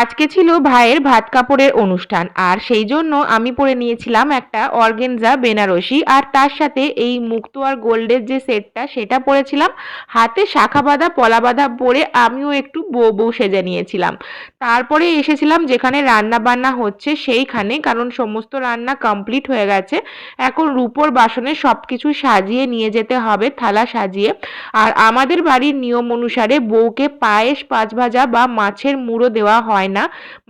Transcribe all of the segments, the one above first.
আজকে ছিল ভাইয়ের ভাত কাপড়ের অনুষ্ঠান, আর সেই জন্য আমি পরে নিয়েছিলাম একটা অর্গেনজা বেনারসি, আর তার সাথে এই মুক্তো আর গোল্ডের যে সেটটা, সেটা পরেছিলাম। হাতে শাখা বাঁধা পলা বাঁধা পরে আমিও একটু বউ বউ সেজে নিয়েছিলাম। তারপরে এসেছিলাম যেখানে রান্না বান্না হচ্ছে সেইখানে, কারণ সমস্ত রান্না কমপ্লিট হয়ে গেছে। এখন রূপোর বাসনে সব কিছু সাজিয়ে নিয়ে যেতে হবে, থালা সাজিয়ে। আর আমাদের বাড়ির নিয়ম অনুসারে বউকে পায়েস, পাঁচ ভাজা বা মাছের মুড়ো দেওয়া হয় না।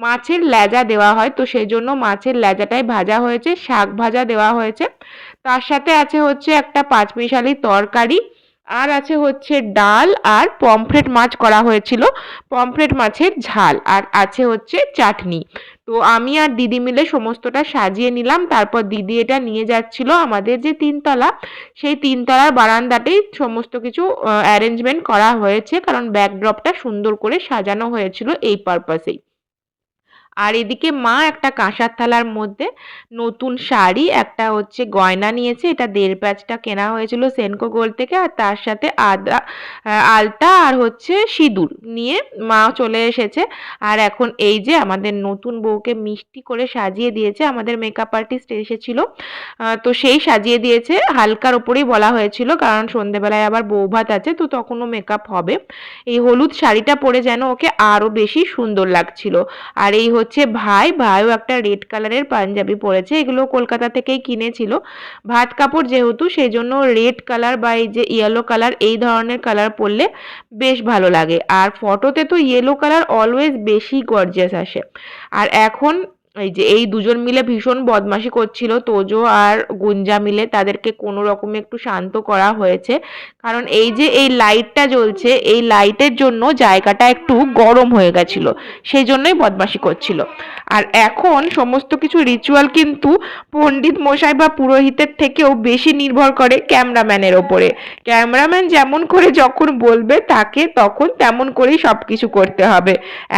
মাছের লেজা দেওয়া হয়, তো সেই জন্য মাছের লেজাটাই ভাজা হয়েছে, শাক ভাজা দেওয়া হয়েছে। তার সাথে আছে হচ্ছে একটা পাঁচমিশালি তরকারি, আর আছে হচ্ছে ডাল আর পমফ্রেট মাছ করা হয়েছিল, পমফ্রেট মাছের ঝাল, আর আছে হচ্ছে চাটনি। তো আমি আর দিদি মিলে সমস্তটা সাজিয়ে নিলাম, তারপর দিদি এটা নিয়ে যাচ্ছিল আমাদের যে তিনতলা, সেই তিনতলার বারান্দাতেই সমস্ত কিছু অ্যারেঞ্জমেন্ট করা হয়েছে, কারণ ব্যাকড্রপটা সুন্দর করে সাজানো হয়েছিল এই পারপাসেই আর এদিকে মা একটা কাঁসার থালার মধ্যে নতুন শাড়ি, একটা হচ্ছে গয়না নিয়েছে, এটা দেড় প্যাচটা কেনা হয়েছিল সেনকো গোল্ড থেকে, আর তার সাথে আদা আলতা আর হচ্ছে সিঁদুর নিয়ে মা চলে এসেছে। আর এখন এই যে আমাদের নতুন বউকে মিষ্টি করে সাজিয়ে দিয়েছে, আমাদের মেকআপ আর্টিস্ট এসেছিল তো সেই সাজিয়ে দিয়েছে, হালকার ওপরেই বলা হয়েছিল, কারণ সন্ধেবেলায় আবার বউ ভাত আছে, তো তখনও মেকআপ হবে। এই হলুদ শাড়িটা পরে যেন ওকে আরও বেশি সুন্দর লাগছিল। আর এই হচ্ছে ভাই, ভাইও একটা রেড কালারের পাঞ্জাবি পরেছে। এগুলো কলকাতা থেকেই কিনেছিল। ভাত কাপড় যেহেতু সেই জন্য রেড কালার বা এই যে ইয়েলো কালার, এই ধরনের কালার পরলে বেশ ভালো লাগে। আর ফটোতে তো ইয়েলো কালার অলওয়েজ বেশি গর্জিয়াস আসে। আর এখন এই যে, এই দুজন মিলে ভীষণ বদমাশি করছিল। তোজো আর গুঞ্জা মিলে তাদেরকে কোনো রকমে একটু শান্ত করা হয়েছে। কারণ এই যে, এই লাইটটা জ্বলছে, এই লাইটের জন্য জায়গাটা একটু গরম হয়ে গেছিল সেই জন্যই বদমাশি করছিল। আর এখন সমস্ত কিছু রিচুয়াল কিন্তু পণ্ডিত মশাই বা পুরোহিতের থেকেও বেশি নির্ভর করে ক্যামেরাম্যানের ওপরে। ক্যামেরাম্যান যেমন করে যখন বলবে তাকে তখন তেমন করেই সব কিছু করতে হবে।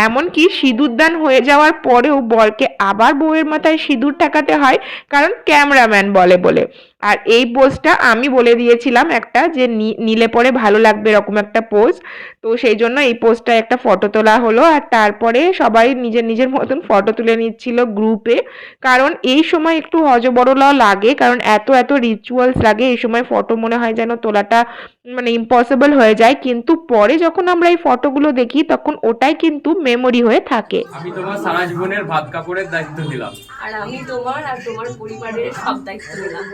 এমনকি সিঁদুরদান হয়ে যাওয়ার পরেও বরকে আবার বউয়ের মাথায় সিঁদুর ঠেকাতে হয় কারণ ক্যামেরাম্যান বলে বলে। আর এই পোজটা আমি বলে দিয়েছিলাম একটা যে নি- নিলে পরে ভালো লাগবে এরকম একটা পোজ তো সেই জন্য এই পোজটা একটা ফটো তোলা হলো আর তারপরে সবাই নিজের নিজের মতন ফটো তুলে নিচ্ছিল গ্রুপে কারণ এই সময় একটু হজবরলাও লাগে কারণ এত এত রিচুয়ালস লাগে এই সময় ফটো মনে হয় যেন তোলাটা মানে ইম্পসিবল হয়ে যায়। কিন্তু পরে যখন আমরা এই ফটোগুলো দেখি তখন ওটাই কিন্তু মেমোরি হয়ে থাকে। আমি তোমার সারা জীবনের ভাত কাপড়ের দায়িত্ব দিলাম আর আমি তোমার আর তোমার পরিবারের সব দায়িত্ব নিলাম।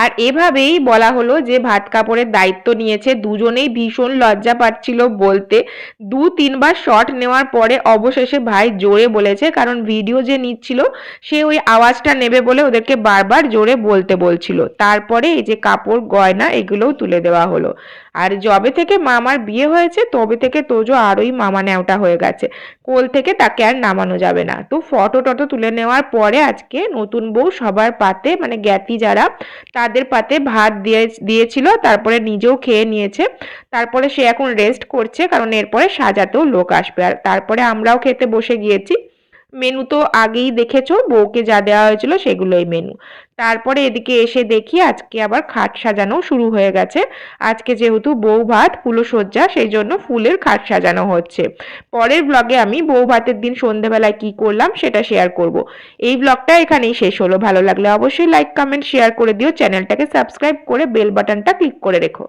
আর এভাবেই বলা হলো যে ভাত কাপড়ের দায়িত্ব নিয়েছে দুজনেই ভীষণ লজ্জা পাচ্ছিল বলতে। দু তিনবার শট নেওয়ার পরে অবশেষে ভাই জোরে বলেছে, কারণ ভিডিও যে নিচ্ছিল, সে ওই আওয়াজটা নেবে বলে ওদেরকে বারবার জোরে বলতে বলছিল। তারপরে এই যে কাপড়, গয়না, এগুলোও তুলে দেওয়া হলো। আর যবে থেকে মামার বিয়ে হয়েছে, তবে থেকে তোজো আরোই মামা ন্যাওটা হয়ে গেছে। কোল থেকে তাকে আর নামানো যাবে না। তো ফটো টটো তুলে নেওয়ার পরে আজকে নতুন বউ সবার পাতে মানে জ্ঞাতি যারা তাদের পাতে ভাত দিয়ে, দিয়েছিল, তারপরে নিজেও খেয়ে নিয়েছে। তারপরে সে এখন রেস্ট করছে, কারণ এরপরে সাজাতেও লোক আসবে। আর তারপরে আমরাও খেতে বসে গিয়েছি। মেনু তো আগেই দেখেছ, বউকে যা দেওয়া হয়েছিল সেগুলোই মেনু তারপরে এদিকে এসে দেখি আজকে আবার খাট সাজানো শুরু হয়ে গেছে। আজকে যেহেতু বউ ভাত ফুলো ফুলসজ্জা, সেই জন্য ফুলের খাট সাজানো হচ্ছে। পরের ব্লগে আমি বউ ভাতের দিন সন্ধেবেলায় কি করলাম সেটা শেয়ার করব। এই ব্লগটা এখানেই শেষ হলো। ভালো লাগলে অবশ্যই লাইক কমেন্ট শেয়ার করে দিও। চ্যানেলটাকে সাবস্ক্রাইব করে বেল বাটনটা ক্লিক করে রেখো।